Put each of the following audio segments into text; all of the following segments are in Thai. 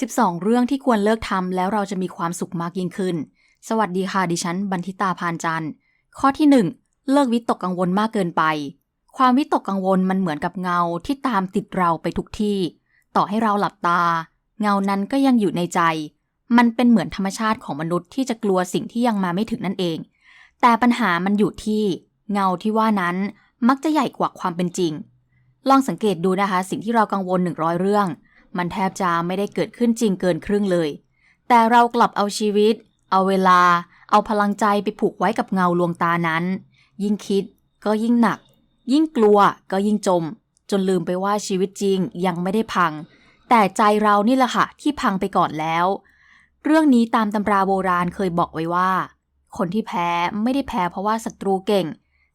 12 เรื่องที่ควรเลิกทำแล้วเราจะมีความสุขมากยิ่งขึ้น สวัสดีค่ะ ดิฉัน บันทิตาพานจันทร์ ข้อที่ 1 เลิกวิตกกังวลมากเกินไป ความวิตกกังวลมันเหมือนกับเงาที่ตามติดเราไปทุกที่ ต่อให้เราหลับตา เงานั้นก็ยังอยู่ในใจ มันเป็นเหมือนธรรมชาติของมนุษย์ที่จะกลัวสิ่งที่ยังมาไม่ถึงนั่นเอง แต่ปัญหามันอยู่ที่ เงาที่ว่านั้นมักจะใหญ่กว่าความเป็นจริง ลองสังเกตดูนะคะ สิ่งที่เรากังวล100เรื่อง มันแทบจะไม่ได้เกิดขึ้นจริงเกินครึ่งเลย แต่เรากลับเอาชีวิต เอาเวลา เอาพลังใจไปผูกไว้กับเงาลวงตานั้น ยิ่งคิดก็ยิ่งหนัก ยิ่งกลัวก็ยิ่งจม จนลืมไปว่าชีวิตจริงยังไม่ได้พัง แต่ใจเรานี่แหละค่ะที่พังไปก่อนแล้ว เรื่องนี้ตามตำราโบราณเคยบอกไว้ว่า คนที่แพ้ไม่ได้แพ้เพราะว่าศัตรูเก่ง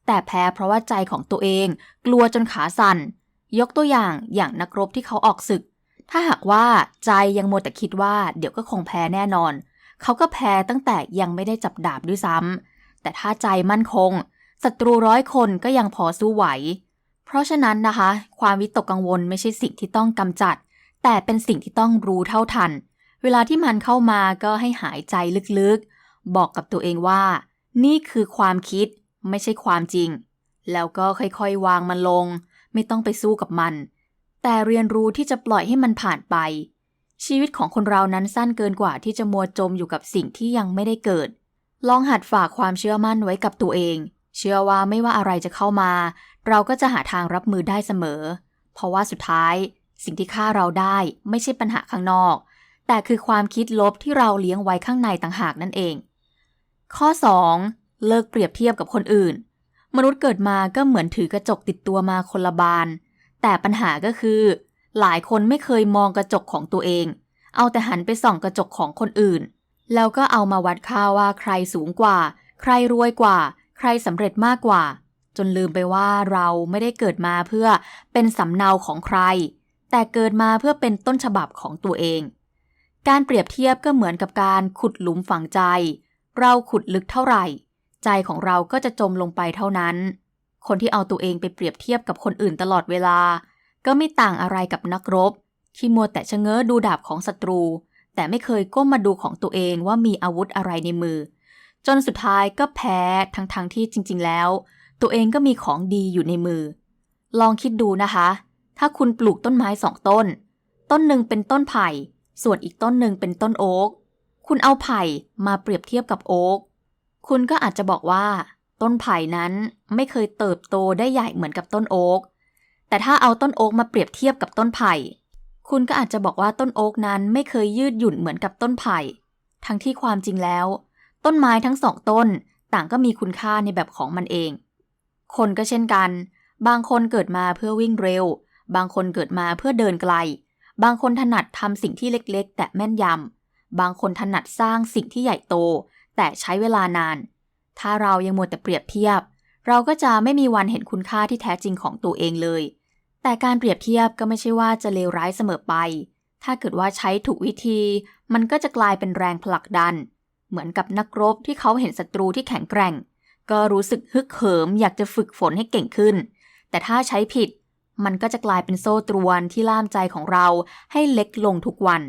แต่แพ้เพราะว่าใจของตัวเอง กลัวจนขาสั่นยกตัวอย่างอย่างนักรบที่เขาออกศึก ถ้าหากว่าใจยังโมวแต่คิดว่าเดี๋ยวก็คงแพ้แน่นอน เขาก็แพ้ตั้งแต่ยังไม่ได้จับดาบด้วยซ้ำ แต่ถ้าใจมั่นคงศัตรูร้อยคนก็ยังพอสู้ไหว เพราะฉะนั้นนะคะ ความวิตกกังวลไม่ใช่สิ่งที่ต้องกำจัด แต่เป็นสิ่งที่ต้องรู้เท่าทัน เวลาที่มันเข้ามาก็ให้หายใจลึกๆ บอกกับตัวเองว่า นี่คือความคิดไม่ใช่ความจริง แล้วก็ค่อยๆ วางมันลง ไม่ต้องไปสู้กับมัน แต่เรียนรู้ที่จะปล่อยให้มันผ่านไป ชีวิตของคนเรานั้นสั้นเกินกว่าที่จะมัวจมอยู่กับสิ่งที่ยังไม่ได้เกิด ลองหัดฝากความเชื่อมั่นไว้กับตัวเอง เชื่อว่าไม่ว่าอะไรจะเข้ามา เราก็จะหาทางรับมือได้เสมอ เพราะว่าสุดท้าย สิ่งที่ฆ่าเราได้ไม่ใช่ปัญหาข้างนอก แต่คือความคิดลบที่เราเลี้ยงไว้ข้างในต่างหากนั่นเอง ข้อ 2. เลิกเปรียบเทียบกับคนอื่น มนุษย์เกิดมาก็เหมือนถือกระจกติดตัวมาคนละบาน แต่ปัญหาก็คือ หลายคนไม่เคยมองกระจกของตัวเอง เอาแต่หันไปส่องกระจกของคนอื่น แล้วก็เอามาวัดค่าว่าใครสูงกว่า ใครรวยกว่า ใครสำเร็จมากกว่า จนลืมไปว่าเราไม่ได้เกิดมาเพื่อเป็นสำเนาของใคร แต่เกิดมาเพื่อเป็นต้นฉบับของตัวเอง การเปรียบเทียบก็เหมือนกับการขุดหลุมฝังใจ เราขุดลึกเท่าไหร่ ใจของเราก็จะจมลงไปเท่านั้น คนที่เอาตัวเองไปเปรียบเทียบกับคนอื่นตลอดเวลา ก็ไม่ต่างอะไรกับนักรบ ที่มัวแต่ชะเง้อดูดาบของศัตรู แต่ไม่เคยก้มมาดูของตัวเองว่ามีอาวุธอะไรในมือ จนสุดท้ายก็แพ้ทั้งๆทที่จริง ๆ แล้ว ตัวเองก็มีของดีอยู่ในมือ ลองคิดดูนะคะ ถ้าคุณปลูกต้นไม้สองต้น ต้นหนึ่งเป็นต้นไผ่ ส่วนอีกต้นหนึ่งเป็นต้นโอ๊กคุณเอาไผ่มาเปรียบเทียบกับโอ๊กคุณก็อาจจะบอกว่า ต้นไผ่นั้นไม่เคยเติบโตได้ใหญ่เหมือนกับต้นโอ๊ก แต่ถ้าเอาต้นโอ๊กมาเปรียบเทียบกับต้นไผ่ คุณก็อาจจะบอกว่าต้นโอ๊กนั้นไม่เคยยืดหยุ่นเหมือนกับต้นไผ่ ทั้งที่ความจริงแล้ว ต้นไม้ทั้งสองต้นต่างก็มีคุณค่าในแบบของมันเอง คนก็เช่นกัน บางคนเกิดมาเพื่อวิ่งเร็ว บางคนเกิดมาเพื่อเดินไกล บางคนถนัดทำสิ่งที่เล็กๆ แต่แม่นยำบางคนถนัดสร้างสิ่งที่ใหญ่โต แต่ใช้เวลานาน ถ้าเรายังมัวแต่เปรียบเทียบ เราก็จะไม่มีวันเห็นคุณค่าที่แท้จริงของตัวเองเลย แต่การเปรียบเทียบก็ไม่ใช่ว่าจะเลวร้ายเสมอไป ถ้าเกิดว่าใช้ถูกวิธี มันก็จะกลายเป็นแรงผลักดัน เหมือนกับนักรบที่เขาเห็นศัตรูที่แข็งแกร่ง ก็รู้สึกฮึกเหิม อยากจะฝึกฝนให้เก่งขึ้น แต่ถ้าใช้ผิด มันก็จะกลายเป็นโซ่ตรวนที่ล่ามใจของเราให้เล็กลงทุกวัน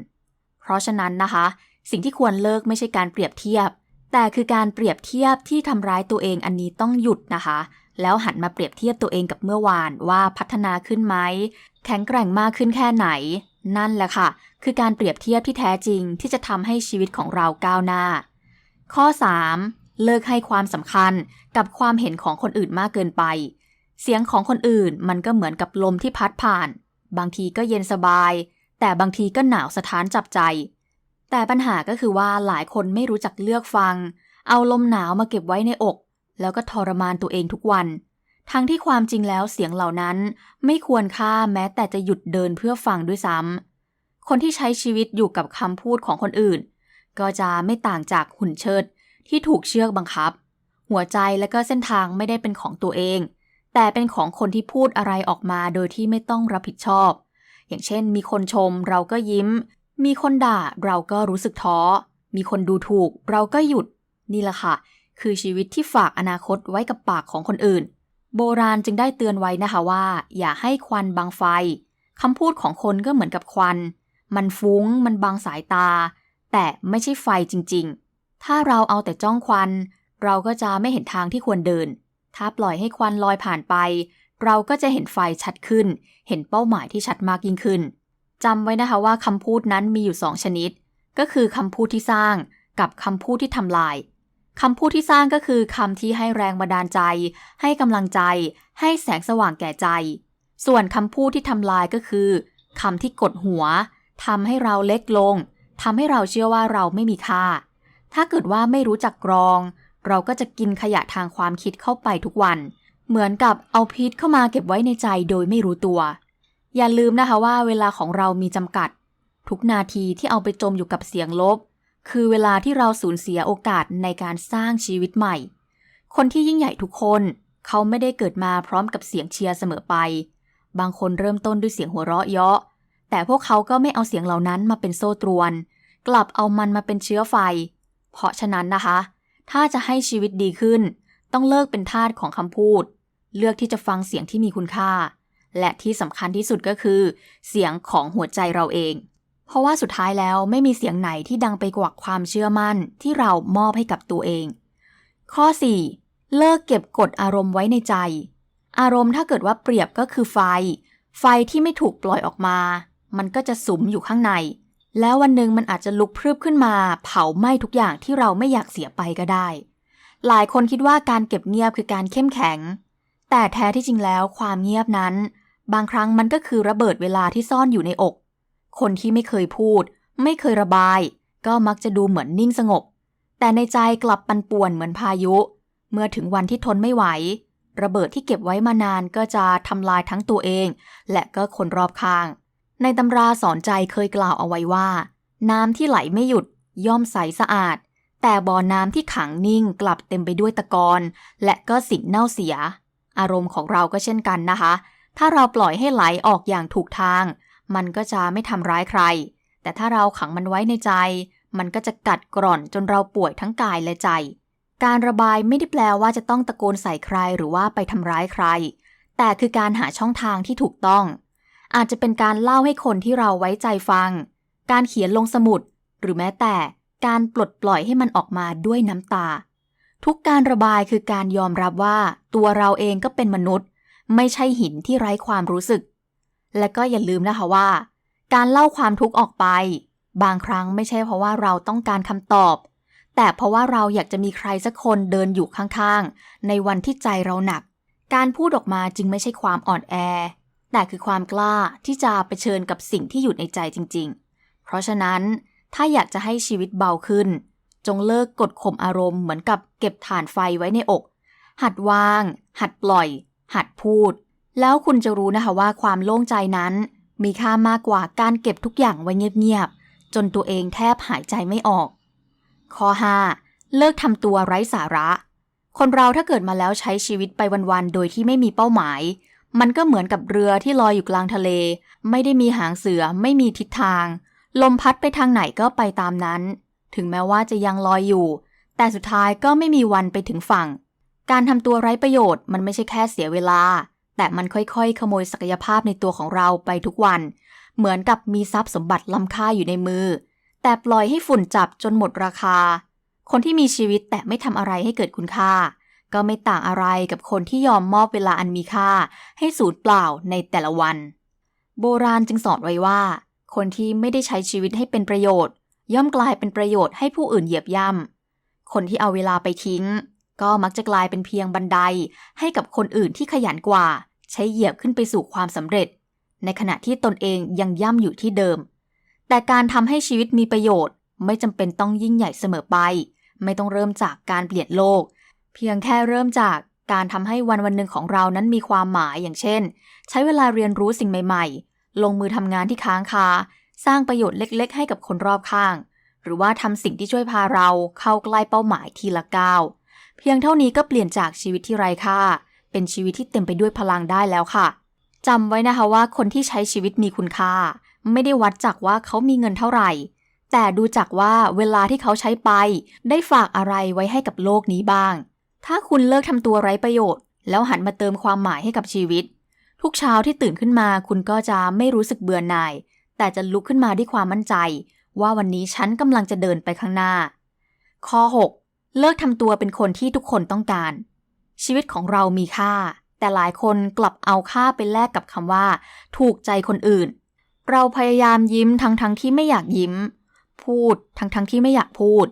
เพราะฉะนั้นนะคะ สิ่งที่ควรเลิกไม่ใช่การเปรียบเทียบ แต่คือการเปรียบเทียบที่ทำร้ายตัวเองอันนี้ต้องหยุดนะคะ แล้วหันมาเปรียบเทียบตัวเองกับเมื่อวานว่าพัฒนาขึ้นไหมแข็งแกร่งมากขึ้นแค่ไหน นั่นแหละค่ะ คือการเปรียบเทียบที่แท้จริงที่จะทำให้ชีวิตของเราก้าวหน้า ข้อ 3. เลิกให้ความสำคัญกับความเห็นของคนอื่นมากเกินไป เสียงของคนอื่นมันก็เหมือนกับลมที่พัดผ่าน บางทีก็เย็นสบาย แต่บางทีก็หนาวสะท้านจับใจ แต่ปัญหาก็คือว่าหลายคนไม่รู้จักเลือกฟัง เอาลมหนาวมาเก็บไว้ในอก แล้วก็ทรมานตัวเองทุกวัน ทั้งที่ความจริงแล้วเสียงเหล่านั้น ไม่ควรค่าแม้แต่จะหยุดเดินเพื่อฟังด้วยซ้ำ คนที่ใช้ชีวิตอยู่กับคำพูดของคนอื่น ก็จะไม่ต่างจากหุ่นเชิด ที่ถูกเชือกบังคับ หัวใจและก็เส้นทางไม่ได้เป็นของตัวเอง แต่เป็นของคนที่พูดอะไรออกมาโดยที่ไม่ต้องรับผิดชอบ อย่างเช่น มีคนชมเราก็ยิ้ม มีคนด่าเราก็รู้สึกท้อ มีคนดูถูก เราก็หยุด นี่แหละค่ะ คือชีวิตที่ฝากอนาคตไว้กับปากของคนอื่น โบราณจึงได้เตือนไว้นะคะว่า อย่าให้ควันบังไฟคำพูดของคนก็เหมือนกับควัน มันฟุ้ง มันบังสายตา แต่ไม่ใช่ไฟจริง ๆ ถ้าเราเอาแต่จ้องควัน เราก็จะไม่เห็นทางที่ควรเดิน ถ้าปล่อยให้ควันลอยผ่านไป เราก็จะเห็นไฟชัดขึ้น เห็นเป้าหมายที่ชัดมากยิ่งขึ้น จำไว้นะคะว่าคำพูดนั้นมีอยู่สองชนิด ก็คือคำพูดที่สร้างกับคำพูดที่ทำลายคำพูดที่สร้างก็คือคำที่ให้แรงบันดาลใจ ให้กำลังใจ ให้แสงสว่างแก่ใจ ส่วนคำพูดที่ทำลายก็คือคำที่กดหัวทำให้เราเล็กลงทำให้เราเชื่อว่าเราไม่มีค่า ถ้าเกิดว่าไม่รู้จักกรอง เราก็จะกินขยะทางความคิดเข้าไปทุกวัน เหมือนกับเอาพิษเข้ามาเก็บไว้ในใจโดยไม่รู้ตัว อย่าลืมนะคะว่าเวลาของเรามีจำกัด ทุกนาทีที่เอาไปจมอยู่กับเสียงลบ คือเวลาที่เราสูญเสียโอกาสในการสร้างชีวิตใหม่ คนที่ยิ่งใหญ่ทุกคน เขาไม่ได้เกิดมาพร้อมกับเสียงเชียร์เสมอไป บางคนเริ่มต้นด้วยเสียงหัวเราะเยาะ แต่พวกเขาก็ไม่เอาเสียงเหล่านั้นมาเป็นโซ่ตรวน กลับเอามันมาเป็นเชื้อไฟ เพราะฉะนั้นนะคะ ถ้าจะให้ชีวิตดีขึ้น ต้องเลิกเป็นทาสของคำพูด เลือกที่จะฟังเสียงที่มีคุณค่า และที่สำคัญที่สุดก็คือ เสียงของหัวใจเราเอง เพราะว่าสุดท้ายแล้วไม่มีเสียงไหนที่ดังไปกว่าความเชื่อมั่นที่เรามอบให้กับตัวเอง ข้อ 4. เลิกเก็บกดอารมณ์ไว้ในใจ อารมณ์ถ้าเกิดว่าเปรียบก็คือไฟ ไฟที่ไม่ถูกปล่อยออกมา มันก็จะสุมอยู่ข้างใน แล้ววันหนึ่งมันอาจจะลุกพรึบขึ้นมา เผาไหม้ทุกอย่างที่เราไม่อยากเสียไปก็ได้ หลายคนคิดว่าการเก็บเงียบคือการเข้มแข็ง แต่แท้ที่จริงแล้วความเงียบนั้น บางครั้งมันก็คือระเบิดเวลาที่ซ่อนอยู่ในอก คนที่ไม่เคยพูด ไม่เคยระบาย ก็มักจะดูเหมือนนิ่งสงบ แต่ในใจกลับปันป่วนเหมือนพายุ เมื่อถึงวันที่ทนไม่ไหว ระเบิดที่เก็บไว้มานานก็จะทำลายทั้งตัวเอง และก็คนรอบข้าง ในตำราสอนใจเคยกล่าวเอาไว้ว่า น้ำที่ไหลไม่หยุด ย่อมใสสะอาด แต่บ่อน้ำที่ขังนิ่งกลับเต็มไปด้วยตะกอนและก็สิ่งเน่าเสีย อารมณ์ของเราก็เช่นกันนะคะ ถ้าเราปล่อยให้ไหลออกอย่างถูกทาง มันก็จะไม่ทำร้ายใคร แต่ถ้าเราขังมันไว้ในใจ มันก็จะกัดกร่อนจนเราป่วยทั้งกายและใจ การระบายไม่ได้แปลว่าจะต้องตะโกนใส่ใครหรือว่าไปทำร้ายใคร แต่คือการหาช่องทางที่ถูกต้อง อาจจะเป็นการเล่าให้คนที่เราไว้ใจฟัง การเขียนลงสมุด หรือแม้แต่การปลดปล่อยให้มันออกมาด้วยน้ำตา ทุกการระบายคือการยอมรับว่า ตัวเราเองก็เป็นมนุษย์ ไม่ใช่หินที่ไร้ความรู้สึก และก็อย่าลืมนะคะว่า การเล่าความทุกข์ออกไป บางครั้งไม่ใช่เพราะว่าเราต้องการคำตอบ แต่เพราะว่าเราอยากจะมีใครสักคนเดินอยู่ข้างๆ ในวันที่ใจเราหนัก การพูดออกมาจึงไม่ใช่ความอ่อนแอ แต่คือความกล้าที่จะไปเชิญกับสิ่งที่อยู่ในใจจริง ๆ เพราะฉะนั้นถ้าอยากจะให้ชีวิตเบาขึ้น จงเลิกกดข่มอารมณ์เหมือนกับเก็บถ่านไฟไว้ในอก หัดวาง หัดปล่อย หัดพูด แล้วคุณจะรู้นะคะว่าความโล่งใจนั้น มีค่ามากกว่าการเก็บทุกอย่างไว้เงียบๆ จนตัวเองแทบหายใจไม่ออก ข้อ 5. เลิกทำตัวไร้สาระ คนเราถ้าเกิดมาแล้วใช้ชีวิตไปวันๆ โดยที่ไม่มีเป้าหมาย มันก็เหมือนกับเรือที่ลอยอยู่กลางทะเล ไม่ได้มีหางเสือ ไม่มีทิศทาง ลมพัดไปทางไหนก็ไปตามนั้น ถึงแม้ว่าจะยังลอยอยู่ แต่สุดท้ายก็ไม่มีวันไปถึงฝั่ง การทำตัวไร้ประโยชน์มันไม่ใช่แค่เสียเวลา แต่มันค่อยๆ ขโมยศักยภาพในตัวของเราไปทุกวัน เหมือนกับมีทรัพย์สมบัติล้ำค่าอยู่ในมือ แต่ปล่อยให้ฝุ่นจับจนหมดราคา คนที่มีชีวิตแต่ไม่ทำอะไรให้เกิดคุณค่า ก็ไม่ต่างอะไรกับคนที่ยอมมอบเวลาอันมีค่า ให้สูญเปล่าในแต่ละวัน โบราณจึงสอนไว้ว่า คนที่ไม่ได้ใช้ชีวิตให้เป็นประโยชน์ ย่อมกลายเป็นประโยชน์ให้ผู้อื่นเหยียบย่ำคนที่เอาเวลาไปทิ้ง ก็มักจะกลายเป็นเพียงบันไดให้กับคนอื่นที่ขยันกว่า ใช้เหยียบขึ้นไปสู่ความสำเร็จ ในขณะที่ตนเองยังย่ำอยู่ที่เดิม แต่การทำให้ชีวิตมีประโยชน์ ไม่จำเป็นต้องยิ่งใหญ่เสมอไป ไม่ต้องเริ่มจากการเปลี่ยนโลก เพียงแค่เริ่มจากการทำให้วันวันหนึ่งของเรานั้นมีความหมายอย่างเช่น ใช้เวลาเรียนรู้สิ่งใหม่ๆ ลงมือทำงานที่ค้างคา สร้างประโยชน์เล็ก ๆ ให้กับคนรอบข้าง หรือว่าทำสิ่งที่ช่วยพาเราเข้าใกล้เป้าหมายทีละก้าว เพียงเท่านี้ก็เปลี่ยนจากชีวิตที่ไร้ค่า เป็นชีวิตที่เต็มไปด้วยพลังได้แล้วค่ะจำไว้นะคะว่าคนที่ใช้ชีวิตมีคุณค่า ไม่ได้วัดจากว่าเขามีเงินเท่าไหร่ แต่ดูจากว่าเวลาที่เขาใช้ไป ได้ฝากอะไรไว้ให้กับโลกนี้บ้าง ถ้าคุณเลิกทำตัวไร้ประโยชน์ แล้วหันมาเติมความหมายให้กับชีวิต ทุกเช้าที่ตื่นขึ้นมา คุณก็จะไม่รู้สึกเบื่อหน่าย แต่จะลุกขึ้นมาด้วยความมั่นใจ ว่าวันนี้ฉันกำลังจะเดินไปข้างหน้า ข้อ 6 เลิกทำตัวเป็นคนที่ทุกคนต้องการ ชีวิตของเรามีค่า แต่หลายคนกลับเอาค่าไปแลกกับคำว่า ถูกใจคนอื่น เราพยายามยิ้มทั้งทั้งที่ไม่อยากยิ้ม พูดทั้งทั้งที่ไม่อยากพูด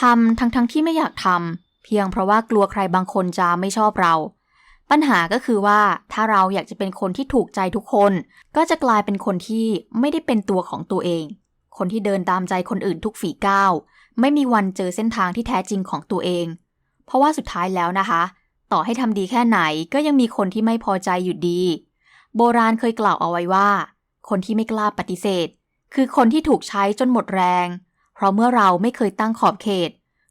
ทำทั้งทั้งที่ไม่อยากทำเพียงเพราะว่ากลัวใครบางคนจะไม่ชอบเรา ปัญหาก็คือว่าถ้าเราอยากจะเป็นคนที่ถูกใจทุกคน ก็จะกลายเป็นคนที่ไม่ได้เป็นตัวของตัวเอง คนที่เดินตามใจคนอื่นทุกฝีก้าว ไม่มีวันเจอเส้นทางที่แท้จริงของตัวเอง เพราะว่าสุดท้ายแล้วนะคะ ต่อให้ทำดีแค่ไหนก็ยังมีคนที่ไม่พอใจอยู่ดี โบราณเคยกล่าวเอาไว้ว่า คนที่ไม่กล้าปฏิเสธ คือคนที่ถูกใช้จนหมดแรง เพราะเมื่อเราไม่เคยตั้งขอบเขต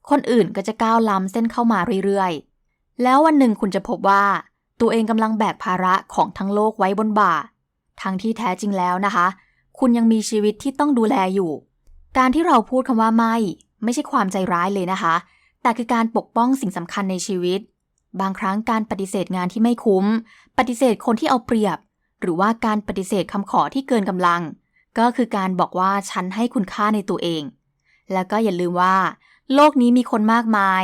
คนอื่นก็จะก้าวล้ำเส้นเข้ามาเรื่อยๆ แล้ววันหนึ่งคุณจะพบว่า ตัวเองกำลังแบกภาระของทั้งโลกไว้บนบ่า ทั้งที่แท้จริงแล้วนะคะ คุณยังมีชีวิตที่ต้องดูแลอยู่การที่เราพูดคำว่าไม่ ไม่ใช่ความใจร้ายเลยนะคะ แต่คือการปกป้องสิ่งสำคัญในชีวิต บางครั้งการปฏิเสธงานที่ไม่คุ้ม ปฏิเสธคนที่เอาเปรียบ หรือว่าการปฏิเสธคำขอที่เกินกำลัง ก็คือการบอกว่าฉันให้คุณค่าในตัวเอง แล้วก็อย่าลืมว่า โลกนี้มีคนมากมาย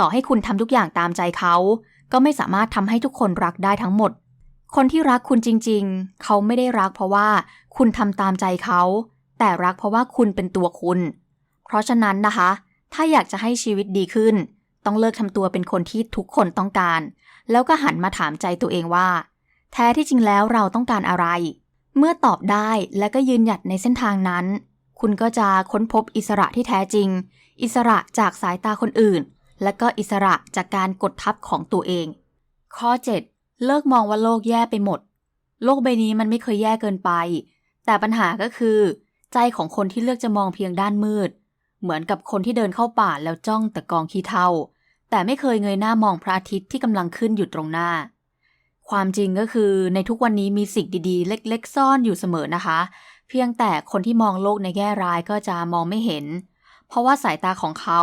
ต่อให้คุณทำทุกอย่างตามใจเขา ก็ไม่สามารถทำให้ทุกคนรักได้ทั้งหมด คนที่รักคุณจริง ๆ เขาไม่ได้รักเพราะว่าคุณทำตามใจเขา แต่รักเพราะว่าคุณเป็นตัวคุณเเพราะฉะนั้นนะคะ ถ้าอยากจะให้ชีวิตดีขึ้น ต้องเลิกทำตัวเป็นคนที่ทุกคนต้องการ แล้วก็หันมาถามใจตัวเองว่า แท้ที่จริงแล้วเราต้องการอะไร เมื่อตอบได้และก็ยืนหยัดในเส้นทางนั้น คุณก็จะค้นพบอิสระที่แท้จริง อิสระจากสายตาคนอื่น และก็อิสระจากการกดทับของตัวเอง ข้อ 7 เลิกมองว่าโลกแย่ไปหมด โลกใบนี้มันไม่เคยแย่เกินไป แต่ปัญหาก็คือ ใจของคนที่เลือกจะมองเพียงด้านมืด เหมือนกับคนที่เดินเข้าป่าแล้วจ้องแต่กองขี้เถ้าแต่ไม่เคยเงยหน้ามองพระอาทิตย์ที่กำลังขึ้นอยู่ตรงหน้า ความจริงก็คือในทุกวันนี้มีสิ่งดีๆ เล็กๆ ซ่อนอยู่เสมอนะคะ เพียงแต่คนที่มองโลกในแง่ร้ายก็จะมองไม่เห็น เพราะว่าสายตาของเขา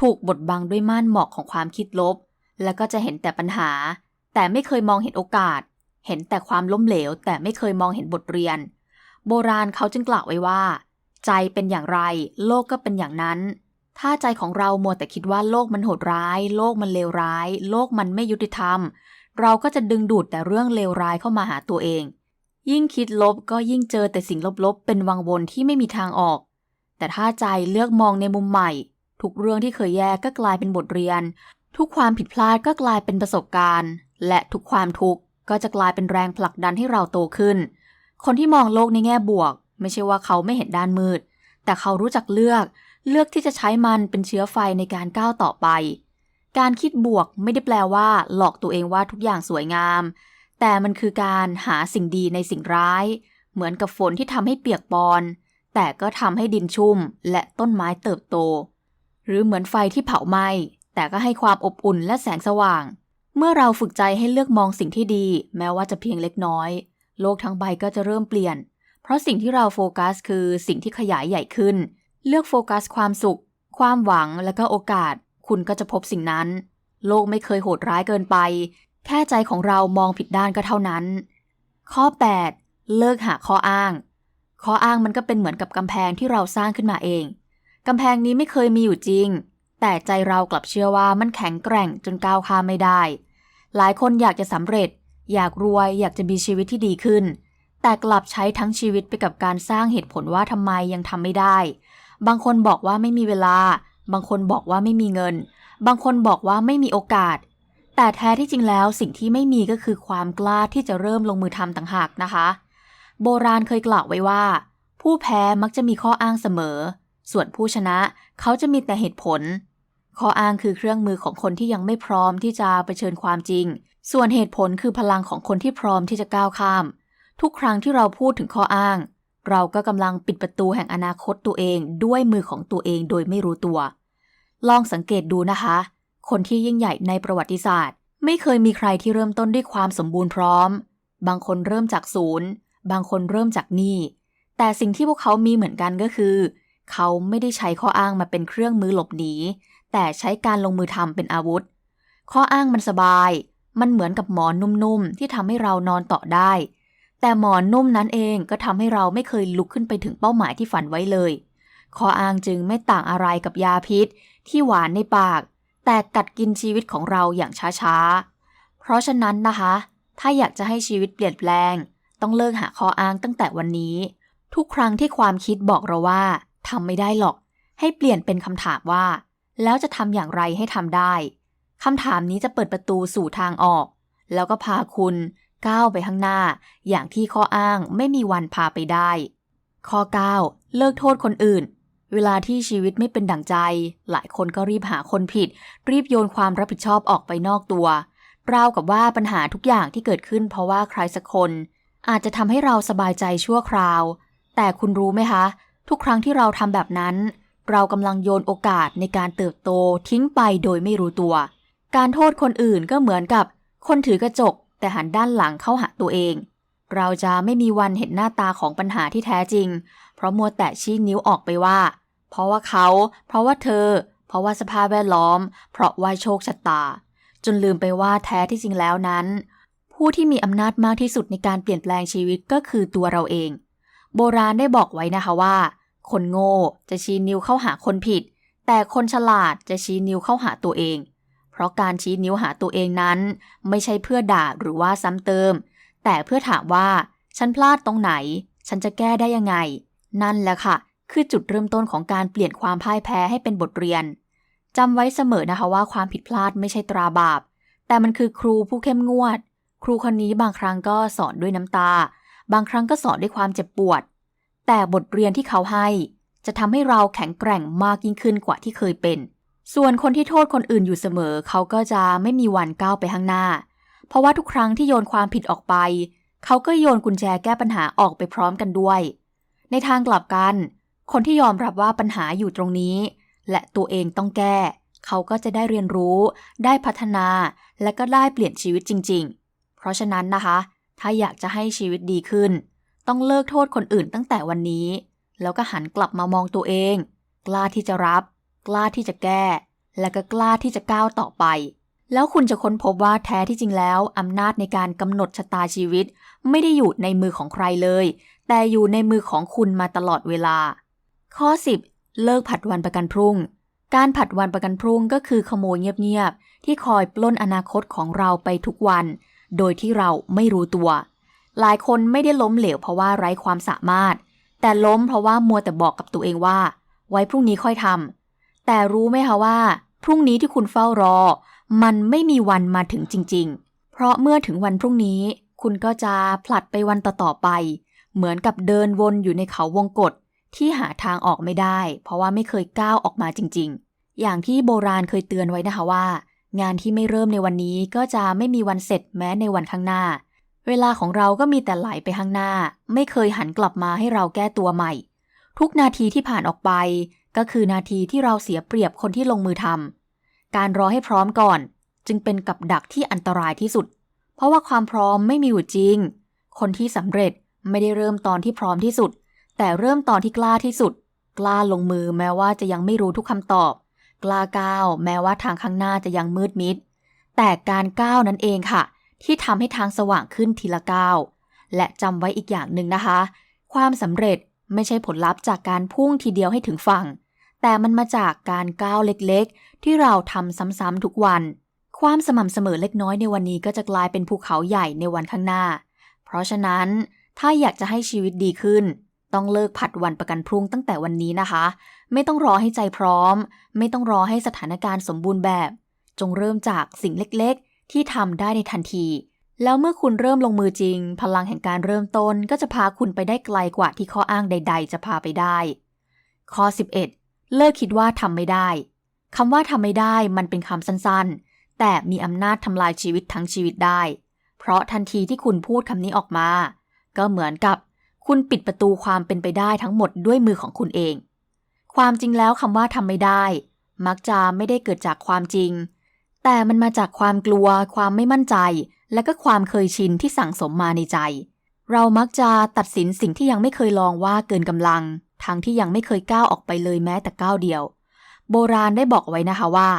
ถูกบดบังด้วยม่านหมอกของความคิดลบ แล้วก็จะเห็นแต่ปัญหา แต่ไม่เคยมองเห็นโอกาส เห็นแต่ความล้มเหลว แต่ไม่เคยมองเห็นบทเรียน โบราณเขาจึงกล่าวไว้ว่า ใจเป็นอย่างไร โลกก็เป็นอย่างนั้น ถ้าใจของเรามัวแต่คิดว่าโลกมันโหดร้าย โลกมันเลวร้าย โลกมันไม่ยุติธรรม เราก็จะดึงดูดแต่เรื่องเลวร้ายเข้ามาหาตัวเอง ยิ่งคิดลบก็ยิ่งเจอแต่สิ่งลบๆ เป็นวังวนที่ไม่มีทางออก แต่ถ้าใจเลือกมองในมุมใหม่ ทุกเรื่องที่เคยแย่ก็กลายเป็นบทเรียน ทุกความผิดพลาดก็กลายเป็นประสบการณ์ และทุกความทุกข์ก็จะกลายเป็นแรงผลักดันให้เราโตขึ้น คนที่มองโลกในแง่บวก ไม่ใช่ว่าเขาไม่เห็นด้านมืด แต่เขารู้จักเลือก เลือกที่จะใช้มันเป็นเชื้อไฟในการก้าวต่อไป การคิดบวกไม่ได้แปลว่า หลอกตัวเองว่าทุกอย่างสวยงาม แต่มันคือการหาสิ่งดีในสิ่งร้าย เหมือนกับฝนที่ทำให้เปียกปอน แต่ก็ทำให้ดินชุ่ม และต้นไม้เติบโต หรือเหมือนไฟที่เผาไหม้แต่ก็ให้ความอบอุ่นและแสงสว่าง เมื่อเราฝึกใจให้เลือกมองสิ่งที่ดี แม้ว่าจะเพียงเล็กน้อย โลกทั้งใบก็จะเริ่มเปลี่ยน เพราะสิ่งที่เราโฟกัสคือสิ่งที่ขยายใหญ่ขึ้น เลือกโฟกัสความสุข ความหวังและก็โอกาส คุณก็จะพบสิ่งนั้น โลกไม่เคยโหดร้ายเกินไป แค่ใจของเรามองผิดด้านก็เท่านั้น ข้อ 8 เลิกหาข้ออ้าง ข้ออ้างมันก็เป็นเหมือนกับกำแพงที่เราสร้างขึ้นมาเองกำแพงนี้ไม่เคยมีอยู่จริง แต่ใจเรากลับเชื่อว่ามันแข็งแกร่งจนก้าวข้ามไม่ได้ หลายคนอยากจะสำเร็จ อยากรวย อยากจะมีชีวิตที่ดีขึ้น แต่กลับใช้ทั้งชีวิตไปกับการสร้างเหตุผลว่าทำไมยังทำไม่ได้ บางคนบอกว่าไม่มีเวลา บางคนบอกว่าไม่มีเงิน บางคนบอกว่าไม่มีโอกาส แต่แท้ที่จริงแล้วสิ่งที่ไม่มีก็คือความกล้าที่จะเริ่มลงมือทำต่างหากนะคะ โบราณเคยกล่าวไว้ว่า ผู้แพ้มักจะมีข้ออ้างเสมอ ส่วนผู้ชนะเขาจะมีแต่เหตุผล ข้ออ้างคือเครื่องมือของคนที่ยังไม่พร้อมที่จะะเผชิญความจริง ส่วนเหตุผลคือพลังของคนที่พร้อมที่จะก้าวข้าม ทุกครั้งที่เราพูดถึงข้ออ้าง เราก็กำลังปิดประตูแห่งอนาคตตัวเองด้วยมือของตัวเองโดยไม่รู้ตัว ลองสังเกตดูนะคะ คนที่ยิ่งใหญ่ในประวัติศาสตร์ ไม่เคยมีใครที่เริ่มต้นด้วยความสมบูรณ์พร้อม บางคนเริ่มจากศูนย์ บางคนเริ่มจากหนี้แต่สิ่งที่พวกเขามีเหมือนกันก็คือ เขาไม่ได้ใช้ข้ออ้างมาเป็นเครื่องมือหลบหนี แต่ใช้การลงมือทำเป็นอาวุธ ข้ออ้างมันสบาย มันเหมือนกับหมอนนุ่มๆที่ทำให้เรานอนต่อได้ แต่หมอนนุ่มนั้นเองก็ทำให้เราไม่เคยลุกขึ้นไปถึงเป้าหมายที่ฝันไว้เลย ข้ออ้างจึงไม่ต่างอะไรกับยาพิษ ที่หวานในปาก แต่กัดกินชีวิตของเราอย่างช้าๆ เพราะฉะนั้นนะคะ ถ้าอยากจะให้ชีวิตเปลี่ยนแปลง ต้องเลิกหาข้ออ้างตั้งแต่วันนี้ ทุกครั้งที่ความคิดบอกเราว่าทำไม่ได้หรอก ให้เปลี่ยนเป็นคำถามว่า แล้วจะทำอย่างไรให้ทำได้คำถามนี้จะเปิดประตูสู่ทางออก แล้วก็พาคุณ ก้าวไปข้างหน้า อย่างที่ข้ออ้างไม่มีวันพาไปได้ ข้อ 9 เลิกโทษคนอื่น เวลาที่ชีวิตไม่เป็นดั่งใจ หลายคนก็รีบหาคนผิด รีบโยนความรับผิดชอบออกไปนอกตัวราวกับว่าปัญหาทุกอย่างที่เกิดขึ้นเพราะว่าใครสักคน อาจจะทำให้เราสบายใจชั่วคราว แต่คุณรู้ไหมคะ ทุกครั้งที่เราทำแบบนั้น เรากำลังโยนโอกาสในการเติบโตทิ้งไปโดยไม่รู้ตัว การโทษคนอื่นก็เหมือนกับ คนถือกระจก แต่หันด้านหลังเข้าหาตัวเอง เราจะไม่มีวันเห็นหน้าตาของปัญหาที่แท้จริง เพราะมัวแต่ชี้นิ้วออกไปว่า เพราะว่าเขา เพราะว่าเธอ เพราะว่าสภาพแวดล้อม เพราะว่าโชคชะตา จนลืมไปว่าแท้ที่จริงแล้วนั้น ผู้ที่มีอำนาจมากที่สุดในการเปลี่ยนแปลงชีวิตก็คือตัวเราเอง โบราณได้บอกไว้นะคะว่า คนโง่จะชี้นิ้วเข้าหาคนผิด แต่คนฉลาดจะชี้นิ้วเข้าหาตัวเอง เพราะการชี้นิ้วหาตัวเองนั้น ไม่ใช่เพื่อด่าหรือว่าซ้ำเติม แต่เพื่อถามว่า ฉันพลาดตรงไหน ฉันจะแก้ได้ยังไง นั่นแหละค่ะ คือจุดเริ่มต้นของการเปลี่ยนความพ่ายแพ้ให้เป็นบทเรียนจำไว้เสมอนะคะว่าความผิดพลาดไม่ใช่ตราบาป แต่มันคือครูผู้เข้มงวด ครูคนนี้บางครั้งก็สอนด้วยน้ำตา บางครั้งก็สอนด้วยความเจ็บปวด แต่บทเรียนที่เขาให้ จะทำให้เราแข็งแกร่งมากยิ่งขึ้นกว่าที่เคยเป็น ส่วนคนที่โทษคนอื่นอยู่เสมอ เขาก็จะไม่มีวันก้าวไปข้างหน้า เพราะว่าทุกครั้งที่โยนความผิดออกไป เขาก็โยนกุญแจแก้ปัญหาออกไปพร้อมกันด้วย ในทางกลับกัน คนที่ยอมรับว่าปัญหาอยู่ตรงนี้ และตัวเองต้องแก้ เขาก็จะได้เรียนรู้ ได้พัฒนา และก็ได้เปลี่ยนชีวิตจริง ๆ เพราะฉะนั้นนะคะ ถ้าอยากจะให้ชีวิตดีขึ้น ต้องเลิกโทษคนอื่นตั้งแต่วันนี้ แล้วก็หันกลับมามองตัวเอง กล้าที่จะรับ กล้าที่จะแก้ และก็กล้าที่จะก้าวต่อไป แล้วคุณจะค้นพบว่าแท้ที่จริงแล้วอำนาจในการกำหนดชะตาชีวิต ไม่ได้อยู่ในมือของใครเลย แต่อยู่ในมือของคุณมาตลอดเวลา ข้อ 10 เลิกผัดวันประกันพรุ่ง การผัดวันประกันพรุ่งก็คือขโมยเงียบๆที่คอยปล้นอนาคตของเราไปทุกวัน โดยที่เราไม่รู้ตัว หลายคนไม่ได้ล้มเหลวเพราะว่าไร้ความสามารถแต่ล้มเพราะว่ามัวแต่บอกกับตัวเองว่า ไว้พรุ่งนี้ค่อยทำ แต่รู้ไหมคะว่า พรุ่งนี้ที่คุณเฝ้ารอ มันไม่มีวันมาถึงจริง ๆ เพราะเมื่อถึงวันพรุ่งนี้ คุณก็จะผลัดไปวันต่อๆไป เหมือนกับเดินวนอยู่ในเขาวงกฏที่หาทางออกไม่ได้ เพราะว่าไม่เคยก้าวออกมาจริง ๆ อย่างที่โบราณเคยเตือนไว้นะคะว่า งานที่ไม่เริ่มในวันนี้ก็จะไม่มีวันเสร็จแม้ในวันข้างหน้า เวลาของเราก็มีแต่ไหลไปข้างหน้า ไม่เคยหันกลับมาให้เราแก้ตัวใหม่ ทุกนาทีที่ผ่านออกไป ก็คือนาทีที่เราเสียเปรียบคนที่ลงมือทำการรอให้พร้อมก่อน จึงเป็นกับดักที่อันตรายที่สุด เพราะว่าความพร้อมไม่มีอยู่จริง คนที่สำเร็จไม่ได้เริ่มตอนที่พร้อมที่สุด แต่เริ่มตอนที่กล้าที่สุด กล้าลงมือแม้ว่าจะยังไม่รู้ทุกคำตอบ กล้าก้าวแม้ว่าทางข้างหน้าจะยังมืดมิด แต่การก้าวนั้นเองค่ะ ที่ทำให้ทางสว่างขึ้นทีละก้าวและจำไว้อีกอย่างหนึ่งนะคะ ความสำเร็จไม่ใช่ผลลัพธ์จากการพุ่งทีเดียวให้ถึงฝั่ง แต่มันมาจากการก้าวเล็กๆ ที่เราทำซ้ำๆทุกวัน ความสม่ำเสมอเล็กน้อยในวันนี้ก็จะกลายเป็นภูเขาใหญ่ในวันข้างหน้า เพราะฉะนั้นถ้าอยากจะให้ชีวิตดีขึ้น ต้องเลิกผัดวันประกันพรุ่งตั้งแต่วันนี้นะคะ ไม่ต้องรอให้ใจพร้อม ไม่ต้องรอให้สถานการณ์สมบูรณ์แบบ จงเริ่มจากสิ่งเล็กๆ ที่ทำได้ในทันที แล้วเมื่อคุณเริ่มลงมือจริง พลังแห่งการเริ่มต้นก็จะพาคุณไปได้ไกลกว่าที่ข้ออ้างใด ๆ จะพาไปได้ ข้อ 11 เลิกคิดว่าทำไม่ได้คำว่าทำไม่ได้มันเป็นคำสั้นๆ แต่มีอำนาจทำลายชีวิตทั้งชีวิตได้ เพราะทันทีที่คุณพูดคำนี้ออกมา ก็เหมือนกับคุณปิดประตูความเป็นไปได้ทั้งหมดด้วยมือของคุณเอง ความจริงแล้วคำว่าทำไม่ได้ มักจะไม่ได้เกิดจากความจริง แต่มันมาจากความกลัว ความไม่มั่นใจ และก็ความเคยชินที่สั่งสมมาในใจ เรามักจะตัดสินสิ่งที่ยังไม่เคยลองว่าเกินกำลัง ทั้งที่ยังไม่เคยก้าวออกไปเลยแม้แต่ก้าวเดียว โบราณได้บอกไว้นะคะว่า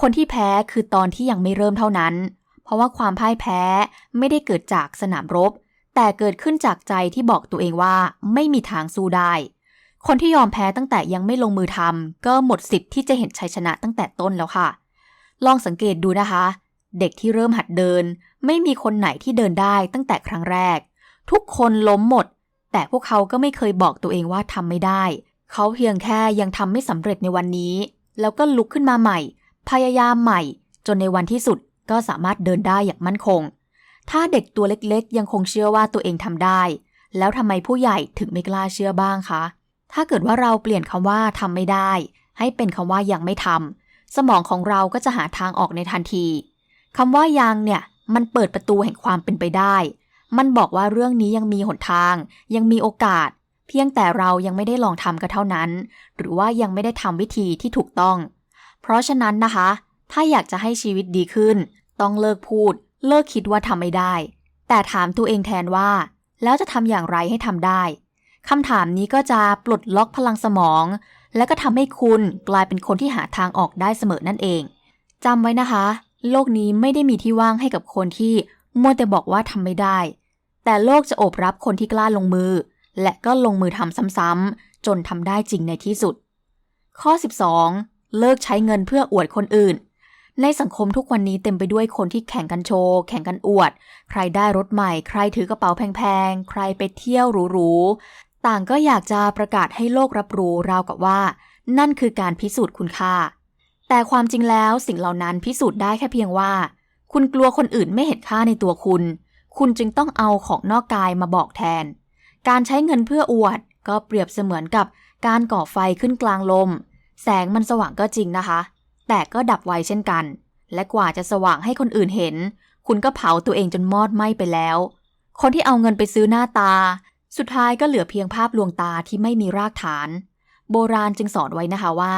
คนที่แพ้คือตอนที่ยังไม่เริ่มเท่านั้น เพราะว่าความพ่ายแพ้ไม่ได้เกิดจากสนามรบแแต่เกิดขึ้นจากใจที่บอกตัวเองว่าไม่มีทางสู้ได้ คนที่ยอมแพ้ตั้งแต่ยังไม่ลงมือทำก็หมดสิทธิ์ที่จะเห็นชัยชนะตั้งแต่ต้นแล้วค่ะ ลองสังเกตดูนะคะ เด็กที่เริ่มหัดเดิน ไม่มีคนไหนที่เดินได้ตั้งแต่ครั้งแรก ทุกคนล้มหมด แต่พวกเขาก็ไม่เคยบอกตัวเองว่าทำไม่ได้ เขาเพียงแค่ยังทำไม่สำเร็จในวันนี้ แล้วก็ลุกขึ้นมาใหม่ พยายามใหม่ จนในวันที่สุดก็สามารถเดินได้อย่างมั่นคง ถ้าเด็กตัวเล็กๆ ยังคงเชื่อว่าตัวเองทำได้ แล้วทำไมผู้ใหญ่ถึงไม่กล้าเชื่อบ้างคะ ถ้าเกิดว่าเราเปลี่ยนคำว่าทำไม่ได้ ให้เป็นคำว่ายังไม่ทำสมองของเราก็จะหาทางออกในทันทีคำว่ายังเนี่ยมันเปิดประตูแห่งความเป็นไปได้ มันบอกว่าเรื่องนี้ยังมีหนทาง ยังมีโอกาส เพียงแต่เรายังไม่ได้ลองทำก็เท่านั้น หรือว่ายังไม่ได้ทำวิธีที่ถูกต้อง เพราะฉะนั้นนะคะ ถ้าอยากจะให้ชีวิตดีขึ้น ต้องเลิกพูด เลิกคิดว่าทำไม่ได้ แต่ถามตัวเองแทนว่า แล้วจะทำอย่างไรให้ทำได้คำถามนี้ก็จะปลดล็อกพลังสมอง และก็ทำให้คุณกลายเป็นคนที่หาทางออกได้เสมอนั่นเองจำไว้นะคะ โลกนี้ไม่ได้มีที่ว่างให้กับคนที่มัวแต่บอกว่าทำไม่ได้ แต่โลกจะโอบรับคนที่กล้าลงมือ และก็ลงมือทำซ้ำๆ จนทำได้จริงในที่สุด ข้อ 12 เลิกใช้เงินเพื่ออวดคนอื่น ในสังคมทุกวันนี้เต็มไปด้วยคนที่แข่งกันโชว์ แข่งกันอวด ใครได้รถใหม่ ใครถือกระเป๋าแพงๆ ใครไปเที่ยวหรูๆ ต่างก็อยากจะประกาศให้โลกรับรู้ราวกับว่า นั่นคือการพิสูจน์คุณค่า แต่ความจริงแล้วสิ่งเหล่านั้นพิสูจน์ได้แค่เพียงว่า คุณกลัวคนอื่นไม่เห็นค่าในตัวคุณ คุณจึงต้องเอาของนอกกายมาบอกแทน การใช้เงินเพื่ออวด ก็เปรียบเสมือนกับการก่อไฟขึ้นกลางลม แสงมันสว่างก็จริงนะคะ แต่ก็ดับไวเช่นกัน และกว่าจะสว่างให้คนอื่นเห็น คุณก็เผาตัวเองจนมอดไหม้ไปแล้ว คนที่เอาเงินไปซื้อหน้าตา สุดท้ายก็เหลือเพียงภาพลวงตาที่ไม่มีรากฐาน โบราณจึงสอนไว้นะคะว่า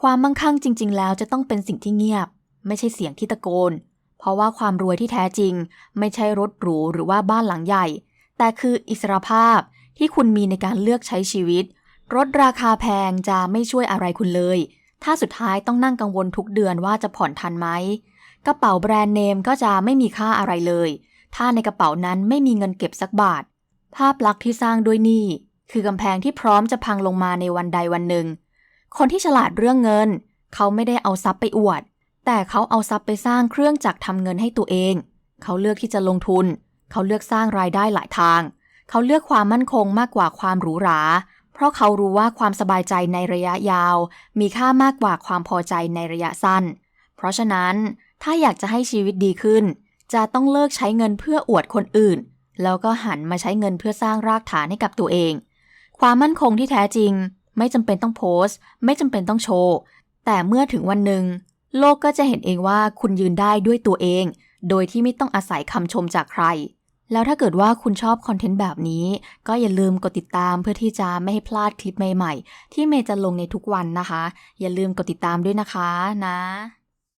ความมั่งคั่งจริง ๆ แล้วจะต้องเป็นสิ่งที่เงียบ ไม่ใช่เสียงที่ตะโกน เพราะว่าความรวยที่แท้จริง ไม่ใช่รถหรูหรือว่าบ้านหลังใหญ่ แต่คืออิสรภาพที่คุณมีในการเลือกใช้ชีวิต รถราคาแพงจะไม่ช่วยอะไรคุณเลย ถ้าสุดท้ายต้องนั่งกังวลทุกเดือนว่าจะผ่อนทันไหมกระเป๋าแบรนด์เนมก็จะไม่มีค่าอะไรเลย ถ้าในกระเป๋านั้นไม่มีเงินเก็บสักบาท ภาพลักษณ์ที่สร้างด้วยหนี้คือกำแพงที่พร้อมจะพังลงมาในวันใดวันหนึ่ง คนที่ฉลาดเรื่องเงิน เขาไม่ได้เอาทรัพย์ไปอวด แต่เขาเอาทรัพย์ไปสร้างเครื่องจักรทำเงินให้ตัวเอง เขาเลือกที่จะลงทุน เขาเลือกสร้างรายได้หลายทาง เขาเลือกความมั่นคงมากกว่าความหรูหรา เพราะเขารู้ว่าความสบายใจในระยะยาว มีค่ามากกว่าความพอใจในระยะสั้น เพราะฉะนั้นถ้าอยากจะให้ชีวิตดีขึ้น จะต้องเลิกใช้เงินเพื่ออวดคนอื่น แล้วก็หันมาใช้เงินเพื่อสร้างรากฐานให้กับตัวเอง ความมั่นคงที่แท้จริง ไม่จำเป็นต้องโพสต์ ไม่จำเป็นต้องโชว์ แต่เมื่อถึงวันหนึ่ง โลกก็จะเห็นเองว่าคุณยืนได้ด้วยตัวเอง โดยที่ไม่ต้องอาศัยคำชมจากใคร แล้วถ้าเกิดว่าคุณชอบคอนเทนต์แบบนี้ ก็อย่าลืมกดติดตามเพื่อที่จะไม่ให้พลาดคลิปใหม่ๆ ที่เมย์จะลงในทุกวันนะคะ อย่าลืมกดติดตามด้วยนะคะนะ